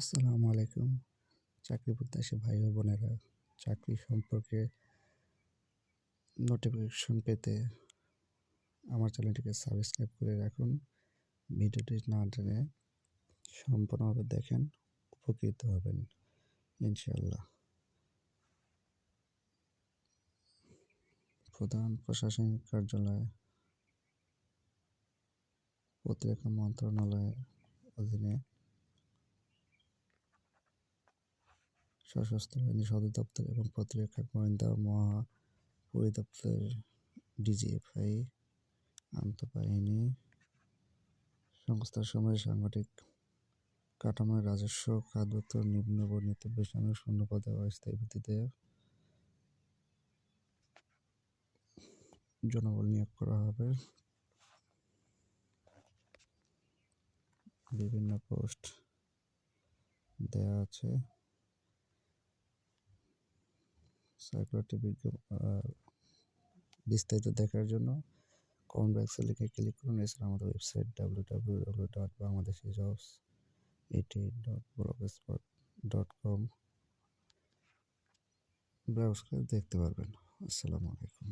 আসসালামু আলাইকুম। চাকরি প্রত্যাশী ভাই ও বোনেরা, চাকরি সম্পর্কে নোটিফিকেশন পেতে আমার চ্যানেলটিকে সাবস্ক্রাইব করে রাখুন। ভিডিওটি না টেনে সম্পূর্ণভাবে দেখেন, উপকৃত হবেন ইনশাল্লাহ প্রধান প্রশাসনিক কার্যালয় প্রতিরক্ষা মন্ত্রণালয়ের অধীনে সশস্ত্র বাহিনী সদর দপ্তর এবং প্রতিরক্ষা গোয়েন্দা মহা পরিদপ্তরের ডিজিএফআই আন্তঃবাহিনী সংস্থার সময় সাংগঠনিক কাঠামোর রাজস্ব খাদ্য নিম্ন বর্ণিত বেসামরিক শূন্যপদে অস্থায়ী ভিত্তিতে জনবল নিয়োগ করা হবে। বিভিন্ন পোস্ট দেয়া আছে। সার্কুলারটি বিস্তারিত দেখার জন্য কমেন্ট বক্সে লিখে ক্লিক করুন। এছাড়া আমাদের website W W W dot Bangladeshi jobs এটি dot blogspot dot com browse করে দেখতে পারবেন। আসসালামু আলাইকুম।